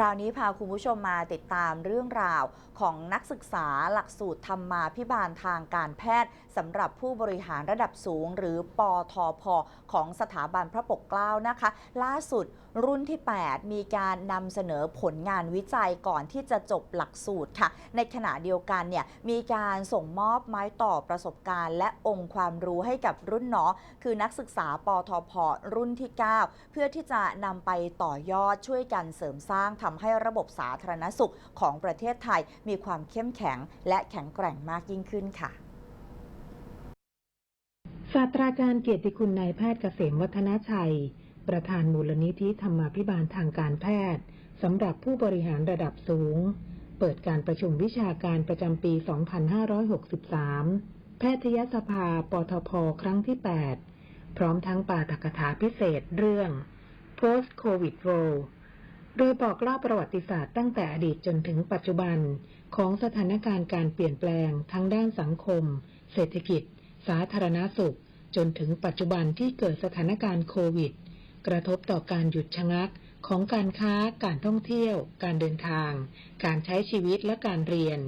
ราวนี้พาคุณผู้ชมมาติดตามเรื่องราวของนักศึกษาหลักสูตรธรรมาพิบาลทางการแพทย์สำหรับผู้บริหารระดับสูง หรือปอทพของสถาบันพระปกเกล้านะคะ ล่าสุดรุ่นที่ 8 มีการนำเสนอผลงานวิจัยก่อนที่จะจบหลักสูตรค่ะ ในขณะเดียวกันเนี่ยมีการส่งมอบไม้ต่อประสบการณ์ และองค์ความรู้ให้กับรุ่นน้องคือนักศึกษาปอทพรุ่นที่ 9 เพื่อที่จะนำไปต่อยอดช่วยกันเสริมสร้างทำให้ระบบสาธารณสุขของประเทศไทยมีความเข้มแข็ง และแข็งแกร่งมากยิ่งขึ้นค่ะศาสตราจารย์เกียรติคุณนายแพทย์เกษมวัฒนาชัย ประธานมูลนิธิธรรมาภิบาลทางการแพทย์สำหรับผู้บริหารระดับสูง เปิดการประชุมวิชาการประจำปี 2563 แพทยสภา ปทพ ครั้งที่ 8 พร้อมทั้งปาฐกถาพิเศษเรื่อง post covid world โดยบอกเล่าประวัติศาสตร์ตั้งแต่อดีตจนถึงปัจจุบัน ของสถานการณ์การเปลี่ยนแปลงทั้งด้านสังคม เศรษฐกิจ สาธารณสุข จนถึงปัจจุบันที่เกิดสถานการณ์โควิด กระทบต่อการหยุดชะงักของการค้า การท่องเที่ยว การเดินทาง การใช้ชีวิตและการเรียน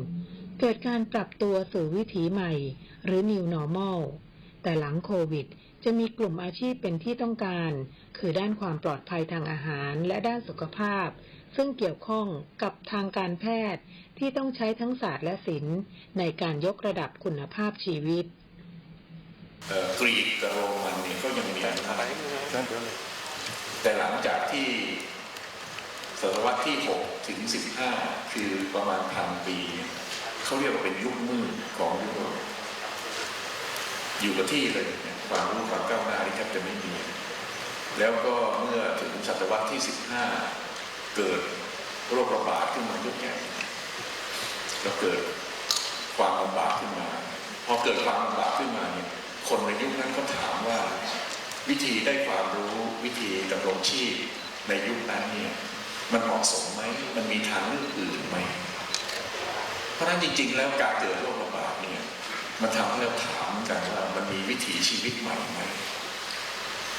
เกิดการปรับตัวสู่วิถีใหม่ หรือ New Normal แต่หลังโควิด จะมีกลุ่มอาชีพเป็นที่ต้องการ คือด้านความปลอดภัยทางอาหารและด้านสุขภาพ ซึ่งเกี่ยวข้องกับทางการแพทย์ที่ต้องใช้ทั้งศาสตร์และศิลป์ในการยกระดับคุณภาพชีวิตเออกรีกกับโรมันเนี่ยก็ยังมีอำนาจแต่หลังจากที่ศตวรรษที่ 6 ถึง 15 คือประมาณพันปี เขาเรียกว่าเป็นยุคมืดของยุโรปอยู่กับที่เลยเนี่ยความรู้ความก้าวหน้าที่แทบจะไม่มี แล้วก็เมื่อถึงศตวรรษที่ 15 เกิดโรคระบาดขึ้นมายุคใหญ่แล้วเกิดความลำบากขึ้นมา พอเกิดความลำบากขึ้นมาเนี่ยคนในยุคนั้นก็ถามว่าวิธีได้ความรู้วิธีดำรงชีพในยุคนั้นเนี่ยมันเหมาะสมไหมมันมีทางเลือกอื่นไหม เพราะฉะนั้นจริง ๆ แล้วการเกิดโรคระบาดเนี่ยมันทำให้เราถามกันว่ามันมีวิถีชีวิตใหม่ไหม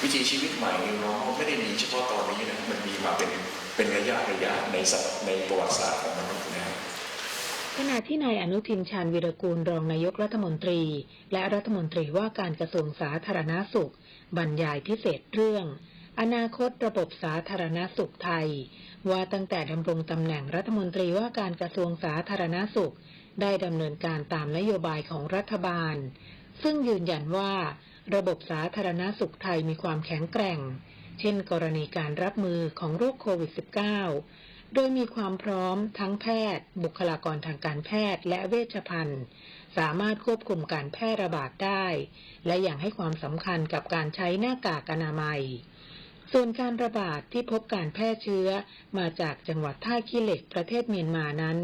วิถีชีวิตใหม่เนี่ยเราไม่ได้มีเฉพาะตอนนี้นะมันมีมาเป็นเป็นระยะระยะในสัในประวัติศาสตร์ของมนุษย์นะขณะที่นายอนุทินชาญวิรกูลรองนายกรัฐมนตรี และรัฐมนตรีว่าการกระทรวงสาธารณาสุข บรรยายพิเศษเรื่อง อนาคตระบบสาธารณาสุขไทย ว่าตั้งแต่ดำรงตำแหน่งรัฐมนตรีว่าการกระทรวงสาธารณาสุข ได้ดำเนินการตามนโยบายของรัฐบาล ซึ่งยืนยันว่า ระบบสาธารณาสุขไทยมีความแข็งแกร่ง เช่นกรณีการรับมือของโรคโควิด -19 โดยมีความพร้อมทั้งแพทย์ บุคลากรทางการแพทย์และเวชภัณฑ์ สามารถควบคุมการแพร่ระบาดได้ และอย่างให้ความสำคัญกับการใช้หน้ากากอนามัย ส่วนการระบาดที่พบการแพร่เชื้อมาจากจังหวัดท่าขี้เหล็กประเทศเมียนมานั้น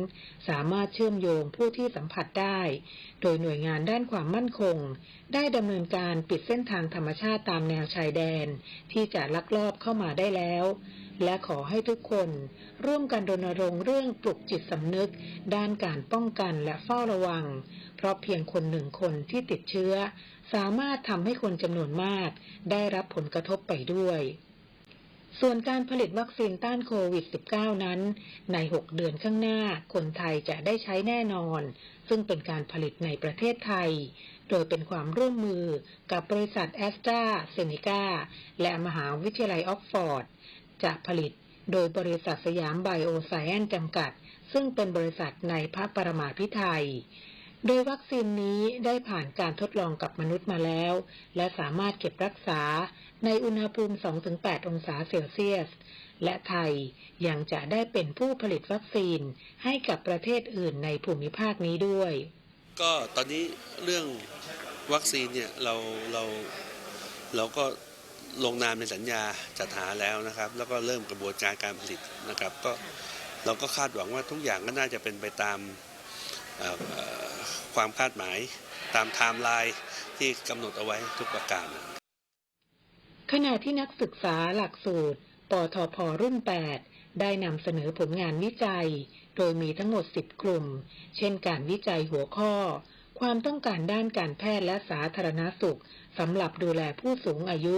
สามารถเชื่อมโยงผู้ที่สัมผัสได้ โดยหน่วยงานด้านความมั่นคง ได้ดำเนินการปิดเส้นทางธรรมชาติตามแนวชายแดน ที่จะลักลอบเข้ามาได้แล้ว และขอให้ทุกคนร่วมกันรณรงค์เรื่องปลุกจิตสำนึก ด้านการป้องกันและเฝ้าระวัง เพราะเพียงคนหนึ่งคนที่ติดเชื้อ สามารถทำให้คนจำนวนมาก ได้รับผลกระทบไปด้วย ส่วนการผลิตวัคซีนต้านโควิด -19 นั้น ใน 6 เดือนข้างหน้า คนไทยจะได้ใช้แน่นอน ซึ่งเป็นการผลิตในประเทศไทย โดยเป็นความร่วมมือกับบริษัทแอสตราเซเนกาและมหาวิทยาลัยออกฟอร์ด จะผลิตโดยบริษัทสยามไบโอไซแอนจำกัด ซึ่งเป็นบริษัทในพระปรมาภิไทยโดยวัคซีนนี้ได้ผ่านการทดลองกับมนุษย์มาแล้ว และสามารถเก็บรักษา ในอุณหภูมิ 2-8 องศาเซลเซียส และไทยยังจะได้เป็นผู้ผลิตวัคซีนให้กับประเทศอื่นในภูมิภาคนี้ด้วย ก็ตอนนี้เรื่องวัคซีนเนี่ยเราเราเราก็ลงนามในสัญญาจัดหาแล้วนะครับ แล้วก็เริ่มกระบวนการการผลิตนะครับ ก็เราก็คาดหวังว่าทุกอย่างก็น่าจะเป็นไปตามความคาดหมาย ตามไทม์ไลน์ที่กำหนดเอาไว้ทุกประการ ขณะที่นักศึกษาหลักสูตร ปทพรุ่น 8 ได้นำเสนอผลงานวิจัย โดยมีทั้งหมด 10 กลุ่ม เช่นการวิจัยหัวข้อ ความต้องการด้านการแพทย์และสาธารณสุขสำหรับดูแลผู้สูงอายุ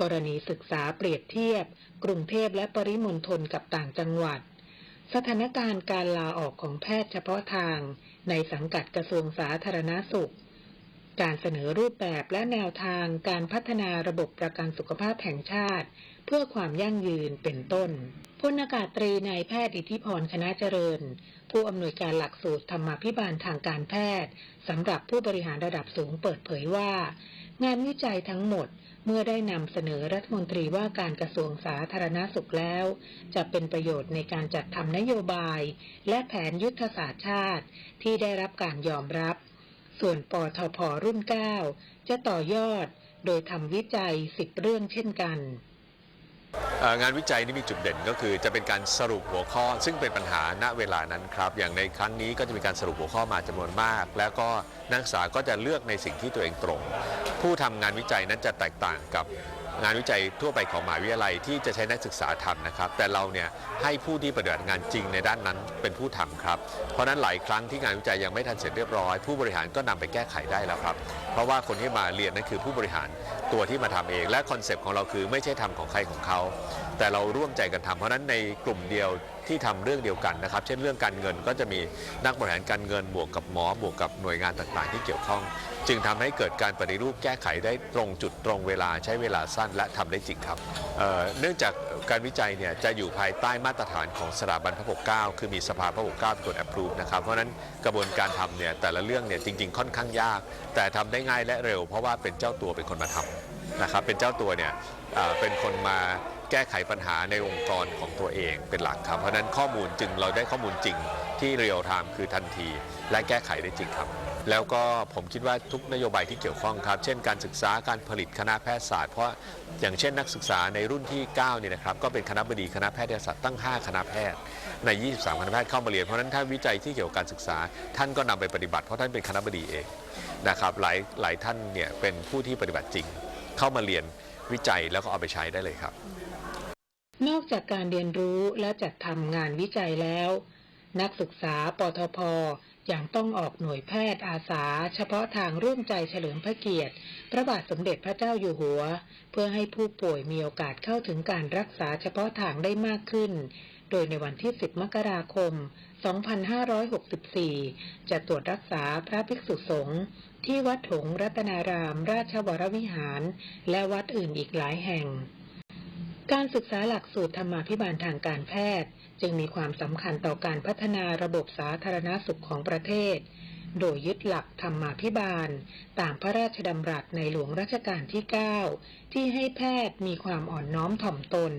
กรณีศึกษาเปรียบเทียบ กรุงเทพและปริมณฑลกับต่างจังหวัด สถานการณ์การลาออกของแพทย์เฉพาะทาง ในสังกัดกระทรวงสาธารณาสุข การเสนอรูปแบบและแนวทางการพัฒนาระบบประกันสุขภาพแห่งชาติ เพื่อความยั่งยืนเป็นต้นพลอากาศตรีนายแพทย์อิทธิพรคณะเจริญ ผู้อำนวยการหลักสูตรธรรมาภิบาลทางการแพทย์สำหรับผู้บริหารระดับสูงเปิดเผยว่า งานวิจัยทั้งหมดเมื่อได้นำเสนอรัฐมนตรีว่าการกระทรวงสาธารณาสุขแล้ว จะเป็นประโยชน์ในการจัดทำนโยบาย และแผนยุทธศาสตร์ชาติ ที่ได้รับการยอมรับ ส่วนปทพรุ่น 9 จะต่อยอดโดยทำวิจัย 10 เรื่องเช่นกันงานวิจัยนี่มีจุดเด่นก็คือจะเป็นการสรุปหัวข้อ ซึ่งเป็นปัญหาณเวลานั้นครับ อย่างในครั้งนี้ก็จะมีการสรุปหัวข้อมาจำนวนมาก แล้วก็นักศึกษาก็จะเลือกในสิ่งที่ตัวเองตรง ผู้ทำงานวิจัยนั้นจะแตกต่างกับ งานวิจัยทั่วไปของมหาวิทยาลัยที่จะใช้นักศึกษาทำนะครับ แต่เราเนี่ยให้ผู้ที่ปฏิบัติงานจริงในด้านนั้นเป็นผู้ทำครับ เพราะนั้นหลายครั้งที่งานวิจัยยังไม่ทันเสร็จเรียบร้อย ผู้บริหารก็นำไปแก้ไขได้แล้วครับ เพราะว่าคนที่มาเรียนนั่นคือผู้บริหารตัวที่มาทำเอง และคอนเซปต์ของเราคือไม่ใช่ทำของใครของเขา แต่เราร่วมใจกันทำเพราะนั้นในกลุ่มเดียวที่ทำเรื่องเดียวกันนะครับ เช่นเรื่องการเงินก็จะมีนักบริหารการเงินบวกกับหมอบวกกับหน่วยงานต่างๆ ที่เกี่ยวข้อง จึงทำให้เกิดการปฏิรูปแก้ไขได้ตรงจุดตรงเวลาใช้เวลาสั้นและทำได้จริงครับเเนื่องจากการวิจัยเนี่ยจะอยู่ภายใต้มาตรฐานของสถาบันพระปกเกล้าคือมีสภาพระปกเกล้าเป็นคน approve นะครับ เพราะฉะนั้นกระบวนการทำเนี่ยแต่ละเรื่องเนี่ยจริง ๆ ค่อนข้างยาก แต่ทำได้ง่ายและเร็ว เพราะว่าเป็นเจ้าตัวเป็นคนมาทำ นะครับเป็นเจ้าตัวเนี่ยเป็นคนมาแก้ไขปัญหาในองค์กรของตัวเองเป็นหลักครับ เพราะนั้นข้อมูลจึงเราได้ข้อมูลจริงที่เรียลไทม์คือทันที และแก้ไขได้จริงครับ แล้วก็ผมคิดว่าทุกนโยบายที่เกี่ยวข้องครับ เช่นการศึกษาการผลิตคณะแพทยศาสตร์ เพราะอย่างเช่นนักศึกษาในรุ่นที่9เนี่ยนะครับก็เป็นคณะบดีคณะแพทยศาสตร์ตั้ง 5 คณะแพทย์ ใน 23 คณะแพทย์เข้ามาเรียน เพราะนั้นถ้าวิจัยที่เกี่ยวกับการศึกษา ท่านก็นำไปปฏิบัติเพราะท่านเป็นคณะบดีเองนะครับหลายหลายท่านเนี่ยเป็นผู้ที่ปฏิบัติจริง เข้ามาเรียนวิจัยแล้วก็เอาไปใช้ได้เลยครับ นอกจากการเรียนรู้และจัดทำงานวิจัยแล้ว นักศึกษาปทพยังต้องออกหน่วยแพทย์อาสา เฉพาะทางร่วมใจเฉลิมพระเกียรติ พระบาทสมเด็จพระเจ้าอยู่หัว เพื่อให้ผู้ป่วยมีโอกาสเข้าถึงการรักษาเฉพาะทางได้มากขึ้น โดยในวันที่ 10 มกราคม 2564 จะตรวจรักษาพระภิกษุสงฆ์ที่วัดถงรัตนาราม ราชวรวิหาร และวัดอื่นอีกหลายแห่ง การศึกษาหลักสูตรธรรมาภิบาลทางการแพทย์ จึงมีความสำคัญต่อการพัฒนาระบบสาธารณาสุขของประเทศ โดยยึดหลักธรรมาภิบาล ตามพระราชดำรัสในหลวงรัชกาลที่ 9 ที่ให้แพทย์มีความอ่อนน้อมถ่อมตน